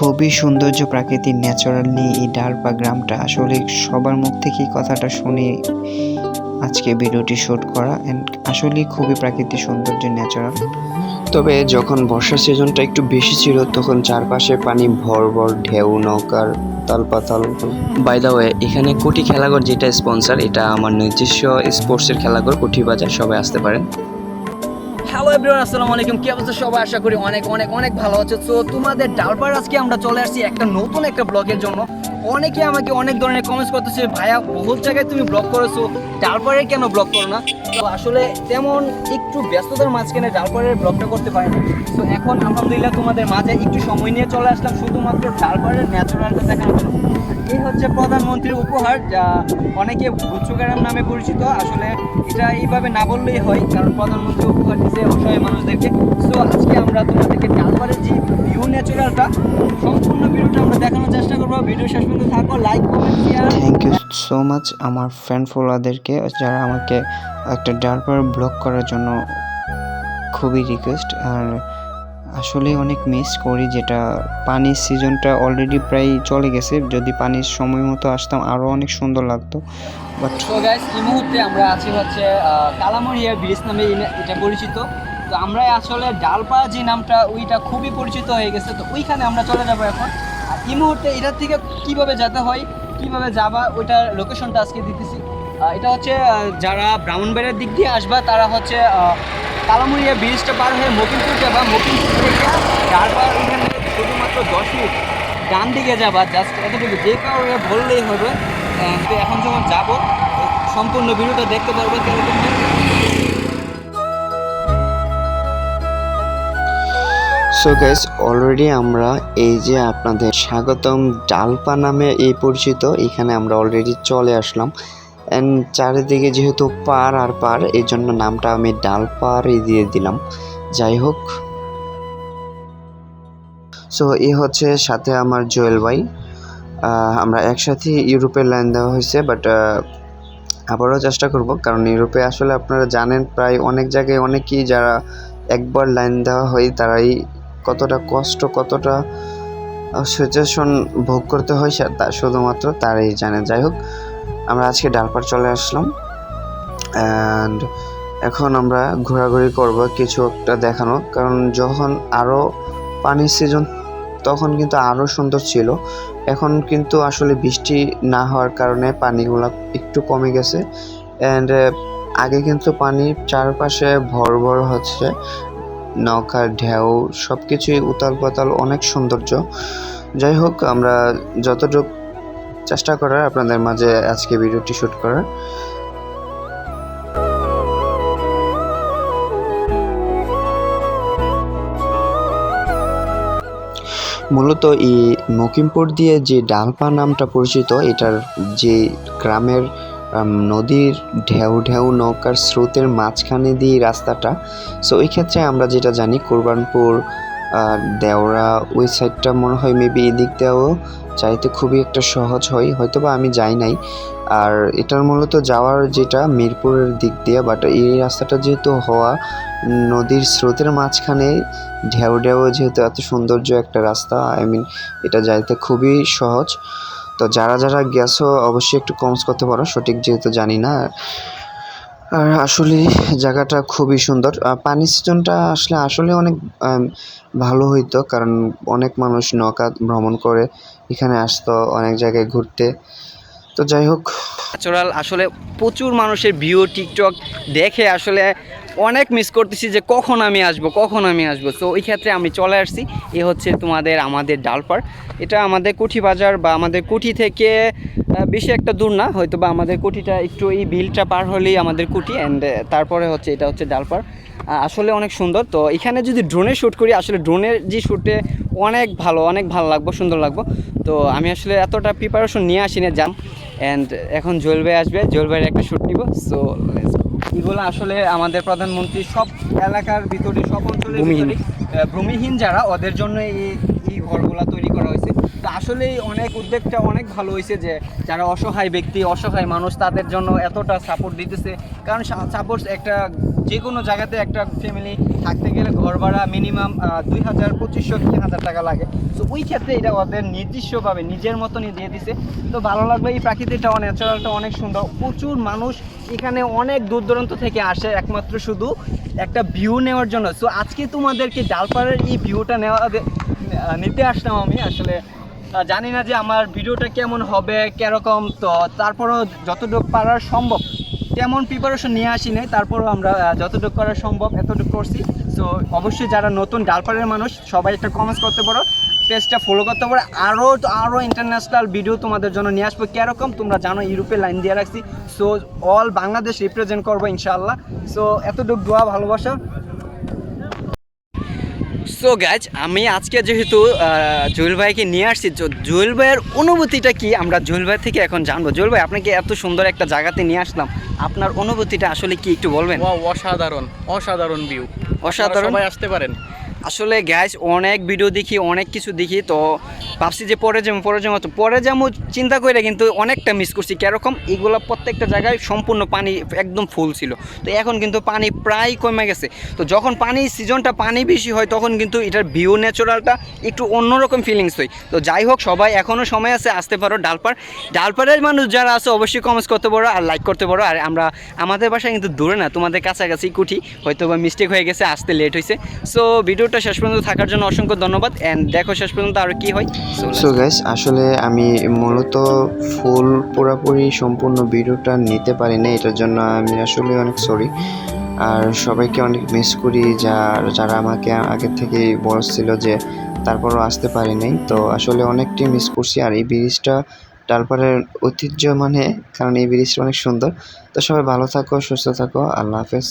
খুবই সৌন্দর্য প্রাকৃতিক ন্যাচারাল নিয়ে এই ডালপা গ্রামটা। আসলে সবার মুখ থেকেই কথাটা শুনে আজকে ভিডিওটি শ্যুট করা অ্যান্ড আসলে খুবই প্রাকৃতিক সৌন্দর্য ন্যাচারাল তবে যখন বর্ষার সিজনটা একটু বেশি ছিল, তখন চারপাশে পানি ভর ভর, ঢেউ, নৌকার তালপাতাল। বাই দা ওয়ে এখানে কোটি খেলাঘর যেটা স্পন্সর এটা আমার নিজস্ব স্পোর্টসের খেলাঘর, কোটি বাজার, সবাই আসতে পারেন। হ্যালো এভরিওয়ান আসসালামু আলাইকুম। কি অবস্থা সবাই? আশা করি অনেক অনেক অনেক ভালো আছে। তো তোমাদের ডালপার আজকে আমরা চলে আসছি একটা নতুন একটা ব্লগের জন্য। অনেকে আমাকে অনেক ধরনের কমেন্টস করতেছে, ভাইয়া বহুত জায়গায় তুমি ব্লগ করেছ ডালপারে কেন ব্লগ করো না? তো আসলে তেমন একটু ব্যস্ততার মাঝখানে ডালপাড়ের ব্লগটা করতে পারি না তো এখন আলহামদুলিল্লাহ তোমাদের মাঝে একটু সময় নিয়ে চলে আসলাম, শুধুমাত্র ডালপাড়ের ন্যাচারালটা দেখানোর জন্য। এই হচ্ছে প্রধানমন্ত্রীর উপহার, যা অনেকে গুচ্ছগ্রাম নামে পরিচিত। আসলে এটা এইভাবে না বললেই হয়, কারণ প্রধানমন্ত্রী উপহার দিচ্ছে অসহায় মানুষদেরকে। সো আজকে আমরা তোমাদেরকে ডালবারের যে ভিউ ন্যাচারালটা সম্পূর্ণ ভিডিওটা আমরা দেখানোর চেষ্টা করব। ভিডিও শেষ পর্যন্ত থাকো like comment share thank you so much আমার ফ্যান ফলোয়ারদেরকে যারা আমাকে একটা ডালপার ব্লক করার জন্য খুবই রিকোয়েস্ট আর আসলে অনেক মিস করি যেটা পানির সিজনটা অলরেডি প্রায় চলে গেছে। যদি পানির সময় মতো আসতাম আরও অনেক সুন্দর লাগতো। বাট এই মুহূর্তে আমরা আছি হচ্ছে কালামরিয়া ব্রিজ নামে এটা পরিচিত। তো আমরা আসলে ডালপাড়া যে নামটা, ওইটা খুবই পরিচিত হয়ে গেছে। তো ওইখানে আমরা চলে যাব এখন। আর এই মুহূর্তে এটার থেকে কীভাবে যেতে হয়, কীভাবে যাবা, ওইটার লোকেশনটা আজকে দিতেছি। এটা হচ্ছে যারা ব্রাহ্মণবাড়িয়ার দিক দিয়ে আসবা তারা হচ্ছে আহ, কালামুড়িয়া ব্রিজটা পার হয়ে মকিমপুর যাবা। মকিমপুর থেকে ডালপাড়া ওইখানে শুধুমাত্র দশ মিনিট ডান দিকে যাবা জাস্ট এতটুকু। যে কারণে বললেই হবে তো এখন যখন যাব সম্পূর্ণ ভিডিওটা দেখতে পারব কীরকম। সো গাইস অলরেডি আমরা এই যে আপনাদের স্বাগতম ডালপা নামে এই পরিচিত এখানে আমরা অলরেডি চলে আসলাম। অ্যান্ড চারিদিকে যেহেতু পার আর পার এই জন্য নামটা আমি ডাল ডালপাড়ই দিয়ে দিলাম। যাই হোক। সো এ হচ্ছে সাথে আমার জুয়েল ভাই। আমরা একসাথে ইউরোপের লাইন দেওয়া হয়েছে বাট আবারও চেষ্টা করব, কারণ ইউরোপে আসলে আপনারা জানেন প্রায় অনেক জায়গায় অনেকেই যারা একবার লাইন দেওয়া হয়, তারাই কতটা কষ্ট, কতটা সিচুয়েশন ভোগ করতে হয় শুধুমাত্র তারাই জানে। যাই হোক আমরা আজকে ডালপার চলে আসলাম। অ্যান্ড এখন আমরা ঘোরাঘুরি করব কিছু একটা দেখানো। কারণ যখন আরও পানির সিজন তখন কিন্তু আরও সুন্দর ছিল। এখন কিন্তু আসলে বৃষ্টি না হওয়ার কারণে পানিগুলো একটু কমে গেছে। অ্যান্ড আগে কিন্তু পানির চারপাশে ভর ভর হচ্ছে। নৌকার ঢেউ সব কিছুই উতাল পাতাল, অনেক সৌন্দর্য। যাই হোক, আমরা যতটুকু চেষ্টা করার, আপনাদের মাঝে আজকে ভিডিওটি শ্যুট করার। মূলত এই মকিমপুর দিয়ে যে ডালপা নামটা পরিচিত, এটার যে গ্রামের নদীর ঢেউ ঢেউ নৌকার স্রোতের মাঝখানে দিয়ে রাস্তাটা সো ওই ক্ষেত্রে আমরা যেটা জানি, কোরবানপুর আহ, দেওরা ওই সাইডটা মনে হয় মেবি এদিক দিয়েও চাইতে খুবই একটা সহজ হয় হয়তো বা আমি যাই নাই। আর এটার মূলত যাওয়ার যেটা মিরপুরের দিক দিয়ে বাট এই রাস্তাটা যেহেতু হওয়া নদীর স্রোতের মাঝখানে ঢেউ ঢেউ যেহেতু এত সৌন্দর্য একটা রাস্তা আই মিন এটা যাইতে খুবই সহজ। তো যারা যারা গেছো অবশ্যই একটু কমস করতে পারো সঠিক যেহেতু জানি না। আর আসলে জায়গাটা খুবই সুন্দর। পানি সিজনটা আসলে আসলে অনেক ভালো হইতো, কারণ অনেক মানুষ নৌকা ভ্রমণ করে, এখানে আসতো অনেক জায়গায় ঘুরতে। তো যাই হোক। আসলে প্রচুর মানুষের ভিউ, টিকটক দেখে আসলে অনেক মিস করতেছি যে কখন আমি আসব, কখন আমি আসব। তো ওই ক্ষেত্রে আমি চলে আসছি। এ হচ্ছে তোমাদের আমাদের ডালপার। এটা আমাদের কুঠি বাজার বা আমাদের কুঠি থেকে বেশি একটা দূর না হয়তো বা আমাদের কুঠিটা একটু এই বিলটা পার হলেই আমাদের কুঠি অ্যান্ড তারপরে হচ্ছে এটা হচ্ছে ডালপার। আসলে অনেক সুন্দর। তো এখানে যদি ড্রোনে শ্যুট করি, আসলে ড্রোনের যে শ্যুটে অনেক ভালো অনেক ভালো লাগবো, সুন্দর লাগবো। তো আমি আসলে এতটা প্রিপারেশন নিয়ে আসি না যাম অ্যান্ড এখন জুয়েল ভাই আসবে, জুয়েল ভাইয়ের একটা শ্যুট নিব। সো এগুলো আসলে আমাদের প্রধানমন্ত্রী সব এলাকার ভিতরে সব অঞ্চলের ভূমিহীন। যারা ওদের জন্য এই ঘরগুলা তৈরি করা হয়েছে তো আসলে আসলেই অনেক উদ্যোগটা অনেক ভালো হয়েছে যে যারা অসহায় ব্যক্তি, অসহায় মানুষ, তাদের জন্য এতটা সাপোর্ট দিতেছে। কারণ সাপোর্ট একটা যে কোনো জায়গাতে একটা ফ্যামিলি থাকতে গেলে ঘর ভাড়া মিনিমাম দুই হাজার, পঁচিশশো তিন হাজার টাকা লাগে। তো ওই ক্ষেত্রে এটা ওদের নির্দিষ্টভাবে নিজের মতনই দিয়ে দিছে। তো ভালো লাগবে এই প্রাকৃতিকটা ন্যাচারালটা অনেক সুন্দর। প্রচুর মানুষ এখানে অনেক দূর দূরান্ত থেকে আসে, একমাত্র শুধু একটা ভিউ নেওয়ার জন্য। সো আজকে তোমাদেরকে ডালপাড়ের এই ভিউটা নেওয়া নিতে আসলাম আমি আসলে। জানি না যে আমার ভিডিওটা কেমন হবে, কীরকম, তো তারপরও যতটুকু পারার সম্ভব, তেমন প্রিপারেশন নিয়ে আসি নাই, তারপরও আমরা যতটুকু করা সম্ভব এতটুকু করছি। সো অবশ্যই যারা নতুন ডালপাড়ের মানুষ, সবাই একটা কমেন্টস করতে পারো পেজটা ফলো করতে পারো আরও আরও ইন্টারন্যাশনাল ভিডিও তোমাদের জন্য নিয়ে আসব। কীরকম তোমরা জানো, ইউরোপে লাইন দিয়ে রাখছি। সো অল বাংলাদেশ রিপ্রেজেন্ট করব, ইনশাআল্লাহ। সো এতটুকু দোয়া, ভালোবাসা। সো গাছ আমি আজকে যেহেতু আহ, জুয়েল ভাইকে নিয়ে আসছি জুয়েল ভাইয়ের অনুভূতিটা কি? আমরা জুয়েল ভাই থেকে এখন জানব। জুয়েল ভাই আপনাকে এত সুন্দর একটা জায়গাতে নিয়ে আসলাম? আপনার অনুভূতিটা আসলে কি একটু বলবেন? অসাধারণ অসাধারণ ভিউ অসাধারণ? সবাই আসতে পারেন। আসলে গ্যাস অনেক ভিডিও দেখি, অনেক কিছু দেখি, তো ভাবছি যে পরে যাব, পরে তো পরে যাব চিন্তা করে কিন্তু অনেকটা মিস করছি। কীরকম? এগুলো প্রত্যেকটা জায়গায় সম্পূর্ণ পানি একদম ফুল ছিল। তো এখন কিন্তু পানি প্রায় কমে গেছে। তো যখন পানি সিজনটা পানি বেশি হয়, তখন কিন্তু এটার ভিউ ন্যাচারালটা একটু অন্যরকম ফিলিংস হয়। তো যাই হোক, সবাই এখনও সময় আছে, আসতে পারো ডালপার ডালপাড়ের মানুষ যারা আছে, অবশ্যই কমেন্টস করতে পারো আর লাইক করতে পারো। আর আমরা, আমাদের বাসায় কিন্তু দূরে না, তোমাদের কাছাকাছি কুঠি। হয়তো বা মিস্টেক হয়ে গেছে, আসতে লেট হয়েছে সো ভিডিওটা শেষ পর্যন্ত থাকার জন্য অসংখ্য ধন্যবাদ। অ্যান্ড দেখো শেষ পর্যন্ত আর কি হয়। সো গাইস আসলে আমি মূলত ফুল পুরোপুরি সম্পূর্ণ ভিডিওটা নিতে পারি না এটার জন্য আমি আসলে অনেক সরি আর সবাইকে অনেক মিস করি, যার যারা আমাকে আগে থেকেই বলছিল যে তারপরও আসতে পারি নাই। তো আসলে অনেকটাই মিস করছি, আর এই ব্রিজটা ডালপাড়ের ঐতিহ্য মানে কারণ এই ব্রিজটা অনেক সুন্দর। তো সবাই ভালো থাকো, সুস্থ থাকো, আল্লাহ হাফেজ।